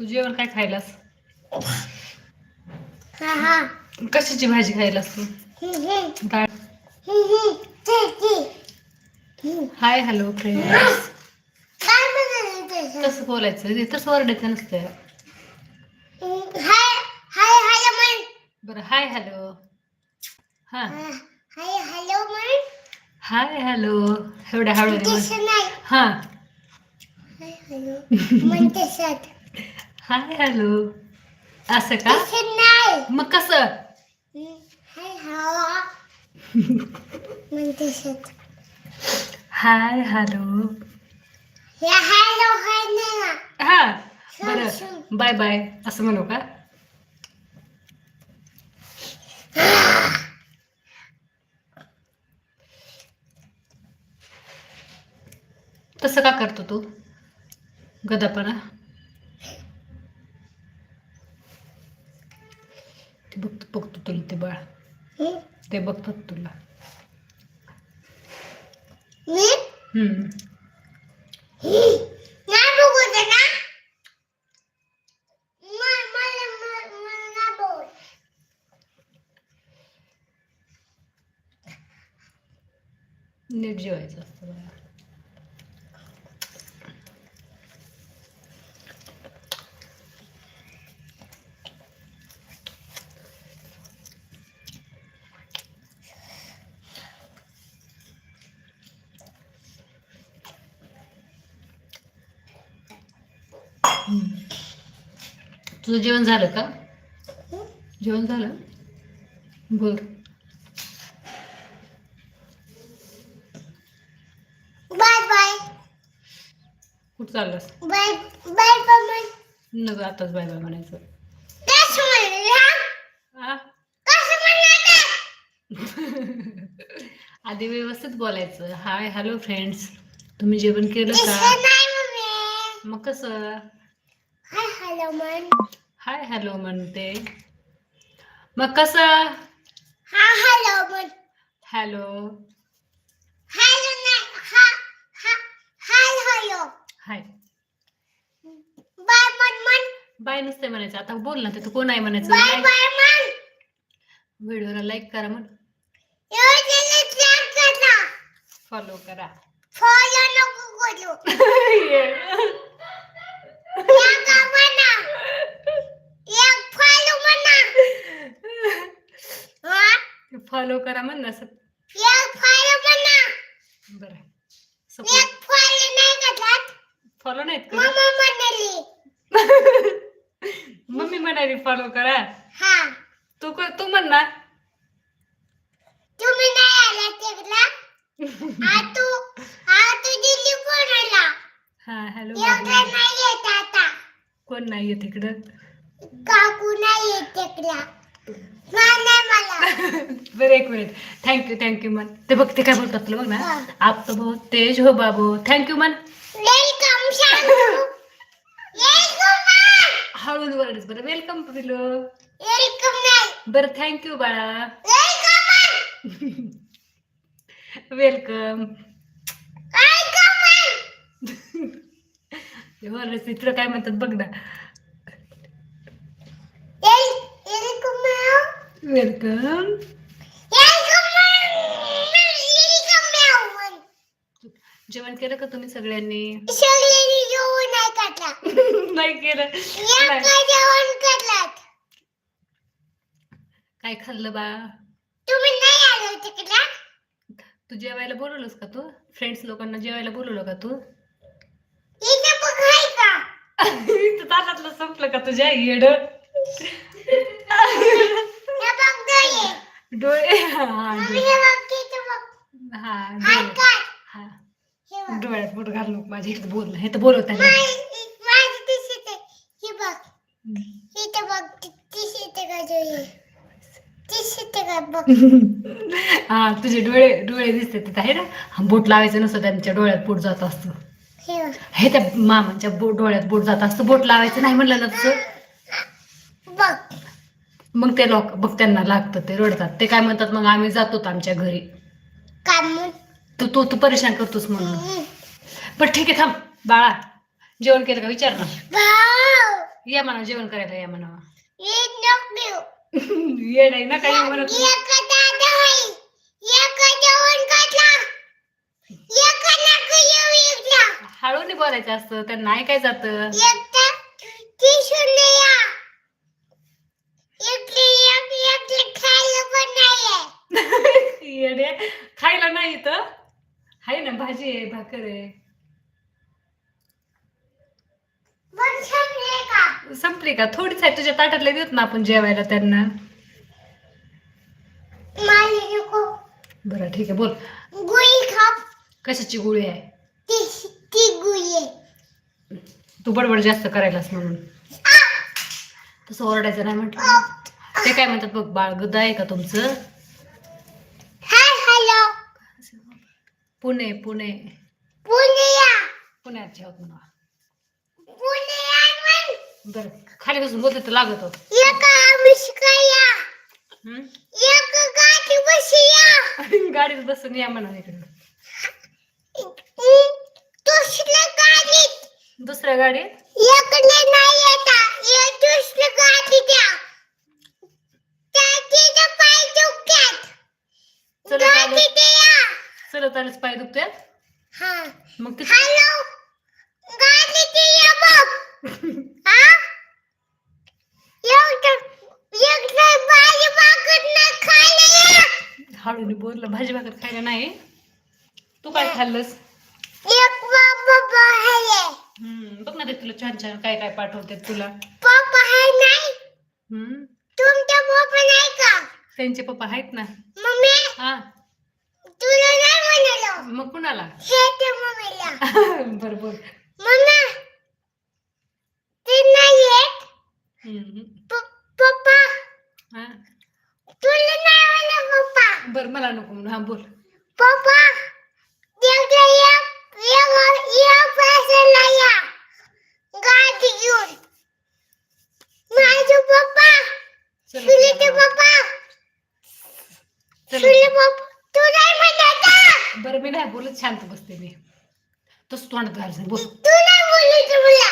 तू जेवण काय खायलास? कशाची भाजी खायलास तू? डाळ. Hi hello friends? तसं बोलायचं ते तसं ओरडायचं नसतं. हम्म, हाय हाय हाय म्हण. बरं हाय हॅलो. हां. हाय हॅलो म्हण. Hi hello. एवढ्या नाही. हां. Hi hello. Hi hello. असं का? नाही. मग कसं? हाय हवा. Hi hello. हे हॅलो हाय नाही ना. हा शून, बरं. शून. Bye bye. असं म्हणू का? तसं का करतो तू? गदापणा ते बघतो बघतो तुला ते बाळ. ते बघतात तुला. बघू बघू. नीट जेवायचं असतं बाळा तुझं जेवण झालं का? जेवण झालं? बर. Bye bye. कुठं चाललास? Bye bye bye. नको आताच बाय बाय म्हणायचं? आधी व्यवस्थित बोलायचं. Hi hello friends. तुम्ही जेवण केलं का. मग कसं? हाय हॅलो म्हण. हाय हॅलो म्हणते मग कसं? हा हॅलो म्हण. हॅलो हॅलो नाही हा हा हाय हॅलो हाय बाय म्हण म्हण बाय नसते म्हणायचं. आता बोल ना ते तू कोण आहे म्हणायचं? बाय बाय म्हण. व्हिडिओला लाईक करा मग एवढं ट्रॅक करा. फॉलो करा. फॉलो नको करू. फॉलो. हा? करा म्हण ना. बरं फॉलो नाही करत. फॉलो नाहीत करत मम्मा म्हणाली. फॉलो करा हा. तू क- तू म्हण ना तुम्ही नाही आला तिकडला? आ तू आ तू दिल्ली कोणाला? हा हॅलो एवढं नाही येत आता. कोण नाही येत इकडं काकू नाही येत. बरं एक मिनिट. थँक्यू थँक्यू म्हण ते बघ ते काय बोलतात तुला बघ ना. आप तो बहुत तेज हो बाबू. थँक्यू म्हण. हळूच वरडच बरं. वेलकम पिलो. बरं थँक्यू बाळा. वेलकम म्हण. चित्र काय म्हणतात बघ ना वेल- वेलकम. जेवण केलं का तुम्ही सगळ्यांनी सगळ्यांनी जेवण नाही. नाही केलं. जेवण करलात. काय खाल्लं बा तुम्ही नाही आलो तिकडला? तू जेवायला बोलवलंस का तू फ्रेंड्स लोकांना जेवायला बोलवलं का तू तू ताटातलं संपलं का तुझ्या येड? डोळे. हा डोळे. हे डोळे. डोळ्यात बोट घाल नको माझ्या इकडे बोल हे तर बोलवत आहे माझी माझी. हे. इथे. हा तुझे डोळे डोळे दिसते तिथं आहे ना? हा, बोट लावायचं नसतं त्यांच्या डोळ्यात बोट जात असतं. हे त्या मामांच्या बोट डोळ्यात बोट जात असतं. बोट लावायचं नाही म्हणलं ना तुझं. मग ते लोक बघ त्यांना लागतं ते रडतात. ते काय म्हणतात मग आम्ही जातो आमच्या घरी? तू तू तू परेशान करतोस म्हणून. पण ठीक आहे थांब. बाळा जेवण केलं का? विचार ना. या म्हणा जेवण करायला या म्हणा. ये नाही ना काही म्हणत नाही. हळूने बोलायचं असतं त्यांना ऐकायचं जातं. खायला येडे. नाही तर आहे ना भाजी आहे भाकर आहे. संपले का? थोडीच आहे तुझ्या ताटातले देत ना आपण जेवायला त्यांना. बरं ठीक आहे बोल. गुळी खाप कशाची गोळी आहे? ती बडबड जास्त करायलास म्हणून. तसं ओरडायचं नाही म्हटलं. ते काय म्हणतात बघ बाळ गद आहे का तुमचं? पुणे पुणे. पुण्याचे आहोत म्हणा. बरं खाली बसून बोलते तर लागत. गाडीत बसून या म्हणा इकडे. दुसऱ्या गाडीत? इकडे नाही येता. ये दुसऱ्या गाडी द्या. त्याचे पाय दुखतात. चलत गाडी आलं द्या. चलत आलंच पाय दुखतात हा. मग ते हॅलो. गाडी द्या बघ हा? एवढं एकदा बाजी बागत ना खायला या. हळूने बोललं भाजी भाकर खायला नाही. तू काय खाल्लंस? एक बाबा आहे हम्म, बघ ना ते तुला छान छान काय काय पाठवते तुला. पप्पा आहे नाही. हम्म, तुमचा पप्पा नाही का? त्यांचे पप्पा आहेत ना. मम्मी हा तुला नाही म्हणालो. मग कुणाला? हे ते मम्मीला. बर बर मम्मा ते नाही येत. हम्म, प- पप्पा हा. तुला नाही म्हणा पप्पा. बर मला नको म्हणून हा बोल. पप्पा एकदा एक एक घेऊन बरं मी नाही बोलत शांत बसते मी. तसं तोंड घाल बोल. तू नाही बोलायचं मला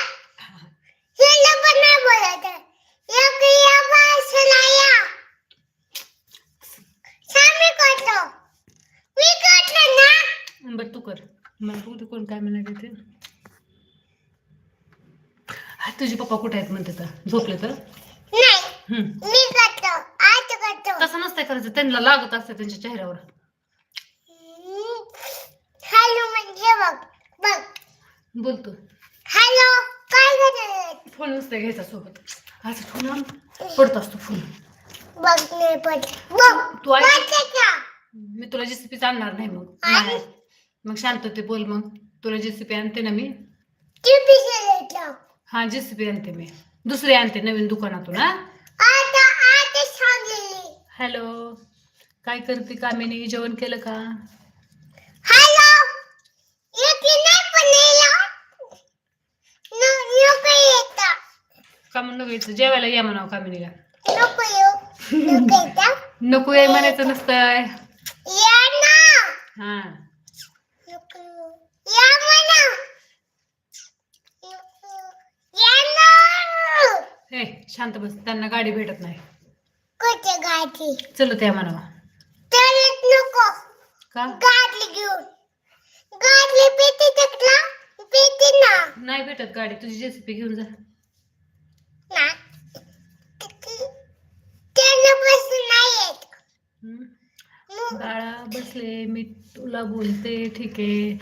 याला पण नाही बोलायचं एक या पैशाला या सामी करतो मी करतो ना बर तू कर मला बघू दे कोण काय म्हणाले ते हा, तुझे पप्पा कुठे आहेत म्हणते तर? झोपले तर? नाही. हम्म. मी करतो. आज करतो. तसं नसतंय करायचं. त्यांना लागत असतं त्यांच्या चेहऱ्यावर. हॅलो म्हणजे बघ. बघ. बोलतो. हॅलो काय करत फोन नसतं घ्यायचा सोबत. असं फोन आण, पडत असतो फोन. बघ नाही पड बघ तू ऐक. मी तुला जेसीपी आणणार नाही मग. आणि? नाही. मग शांत ते बोल मग. तुला जेसीपी आणते ना मी. ती. हा जेसीपी आणते मी. दुसरी आणते नवीन दुकानातून हा? आता आता सांगलेली हॅलो. काय करते कामिनी? जेवण केलं का? हॅलो. येते नाही पण येला न- नको येता. का म्हणून नको यायचं जेवायला या म्हणावं कामिनीला. नको येऊ. नको येता. नको ये म्हणायचं नसतंय. या ना. हा नको येऊ. या म्हणा नको. या ना हे शांत बस त्यांना गाडी भेटत नाही. कुठे गाडी? चलत या म्हणावं. चालत नको. का? गाडी घेऊन. गाडी पेटी टाकला पेटी ना. नाही भेटत गाडी तुझी जेसीपी घेऊन जा. ना. त्यांना बसून नाही येत बाळा बसले मी तुला बोलते ठीक आहे.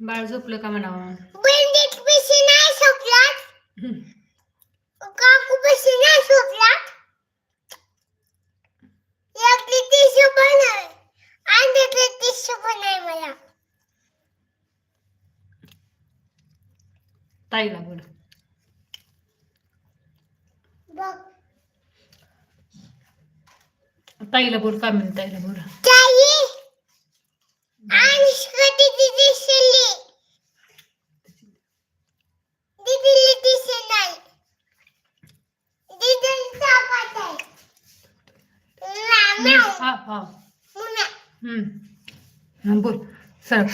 बाळ झोपलं का म्हणावं बंदीत पैसे नाही सोपलात हम्म. काकू पैसे नाही सोपलात एकली टिश्यू पण आहे आणि पण आहे मला ताईला बोल. बघ. ताईला बोल का म्हणते ताईला बोल. सर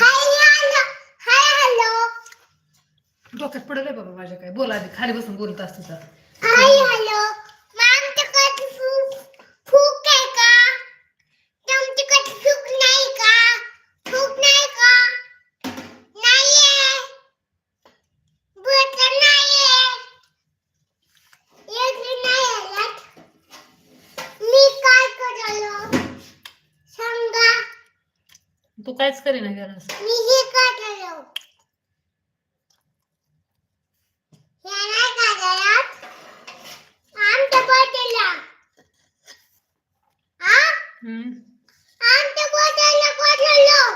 डोक्यात पडलंय बाबा माझ्या काय? बोला आधी. खाली बसून बोलत असतो तर. काहीच करीना गेलास मी हे काढलो आमच्या हा हम्म. आमच्या बर्थडेला काढलो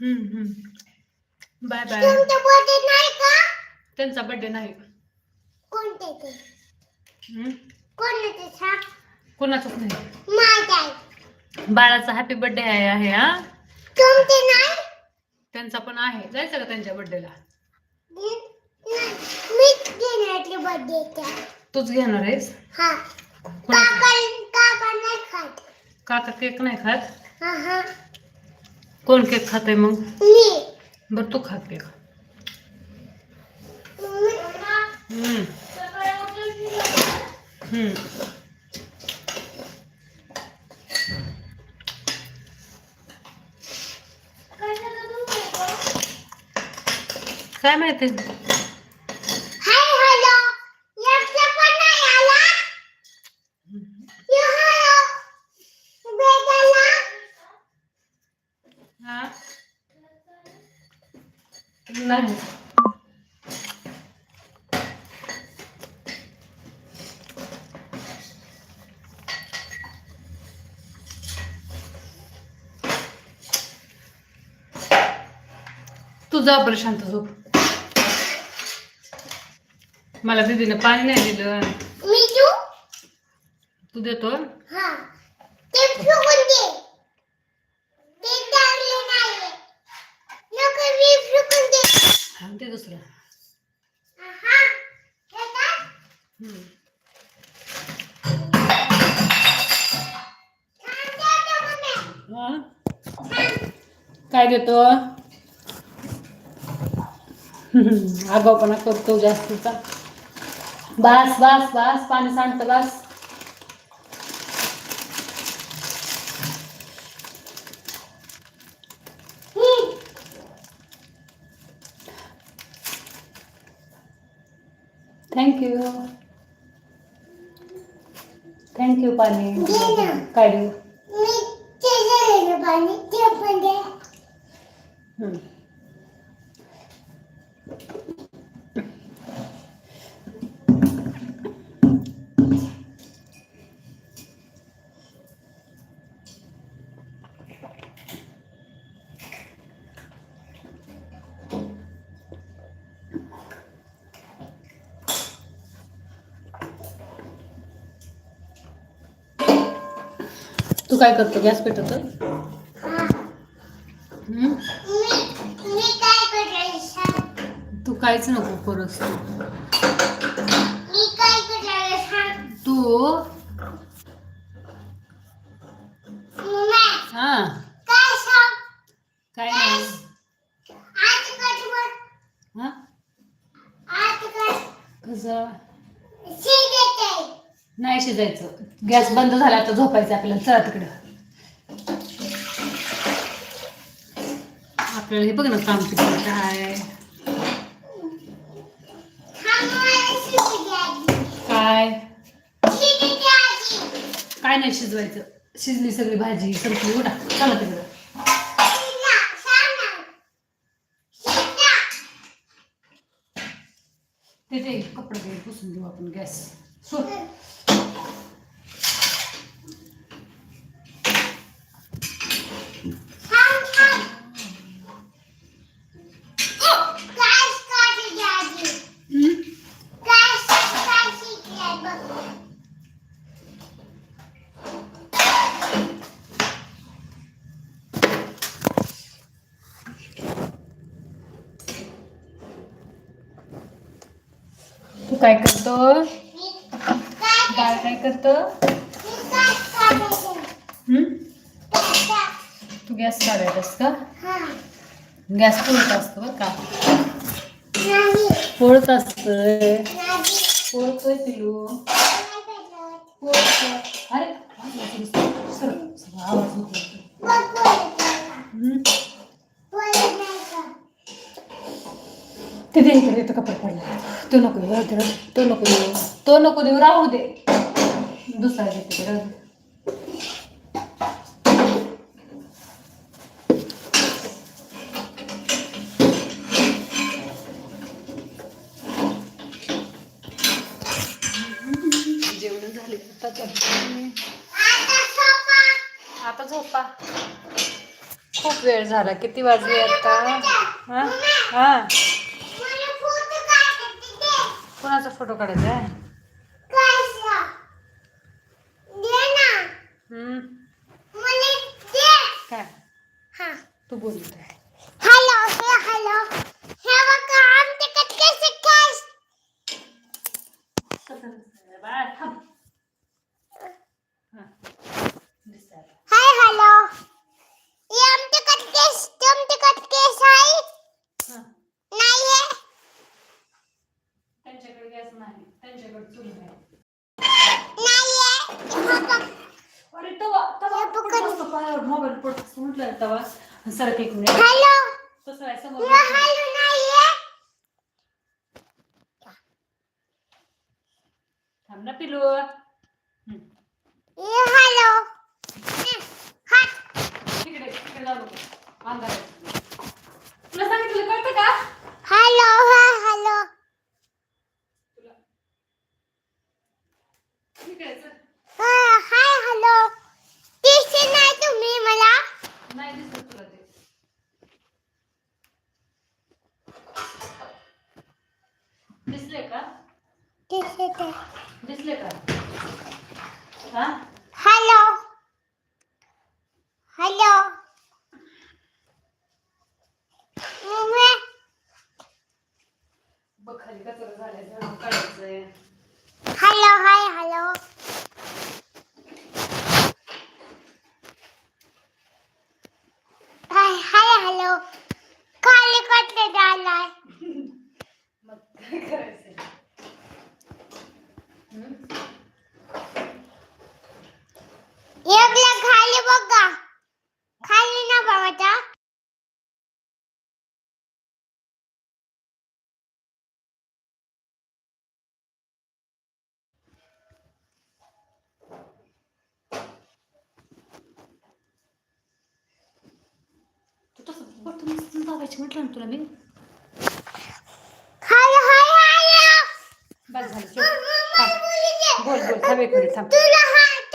हम्म हम्म. Bye bye. नाही का? त्यांचा बर्थडे नाही. कोणते ते? हम्म. कोणाचे कोणाचाच नाही. माझा. बाळाचा हॅपी बर्थडे आहे हा? तुमचे नाही. त्यांचा पण आहे. जायचं का त्यांच्या बर्थडेला नाही. मीच घेणार तूच घेणार आहेस? हा. काका काका नाही खात. काका केक नाही खात? हा हा कोण केक खाते मग? मी. बर तू खा केक हम्म. हम्म. काय माहिती? नाही आला. यो हॅलो बेटाला हा नाही तू जा बरं शांत झोप मला दीदीने पाणी नाही दिलं. मी तू? तू देतो. हा. ते फुकून दे. ते टाकले नाही लोक मी फुकून दे. हा ते दुसरं. हा. हे? काय देतो? आगाऊपणा करतो जास्तीचा. बास बास बास पाणी सांडतं बास. थँक्यू थँक्यू पाणी. काय देऊ मी ते झालं पाणी ते पण दे हम्म. तू काय करतो? गॅस पेटवतो? हा हम्म? मी मी काय करायचं सांग तू काहीच नको करूस सांग तू हा. काय नाही. हा? कसं? नाही शिजायचं. गॅस बंद झाला तर झोपायचं आपल्याला. चला तिकडं. आपल्याला हे बघ ना काम किती काय? काय? काय नाही शिजवायचं. शिजली सगळी भाजी संपली. उडा चला तिकडं. तिथे कपडे बिपडे पुसून घेऊ आपण गॅस. सो तू काय करतो? बाळ काय करतो? हम्म? तू गॅस काढायचास का? गॅस पुरत असतो बरं का? पोळत असतंय. पोळतोय पिलू. पोळतोय. अरे आवाज़ येतो. कपडा पडला तो नको देऊ, राहू दे, राहू दे. तो नको देऊ तो नको देऊ राहू दे दुसरा देते राहू दे. जेवण झाले आता चल. आता सोपा. आता झोपा खूप वेळ झाला किती वाजले आता हा हा मला फोटो काढायचे दे. कोणाचा फोटो काढायचा आहे. काय? हा. तू बोलतोय. हॅलो हे हॅलो हे बघा आमच्याकडे कसे काय बाळा थांब हा. दिसतंय आता. हाय हॅलो हे आमच्याकडे केस तुमच्याकडे केस आहे हा. नाही आहे त्यांच्याकडे गॅस नाही त्यांच्याकडे चूल आहे नाही आहे हे बघा अरे तवा तवा हे बघ पडत असतो पायावर मोबाईल पडत असतो म्हटलं तवा सरक एक मिनिट हॅलो. तसं आहे समोर हे हॅलो नाही आहे थांब ना पिलू. हम्म. हे हॅलो. हे, हात तिकडे तिकडे जाऊ नको. अंधार आहे. तुला सांगितलं कळतं का? हॅलो हा हॅलो. तुला तिकडे चल. हा हाय हॅलो दिसते नाही तुम्ही मला नाही दिसत तुला ते. दिसले का? दिसले का? हा? हॅलो मम्मी बघ खाली कचरा झालाय झाडून काढायचंय hello hi hello hi hi hello खाली कटले झालाय मग काय करायचंय हम्म? एकला खाली बघा. खाली ना बाबाचा. तू तसं बटन नुसतं दाबायची म्हटलं ना तुला मी. हाय हाय हाय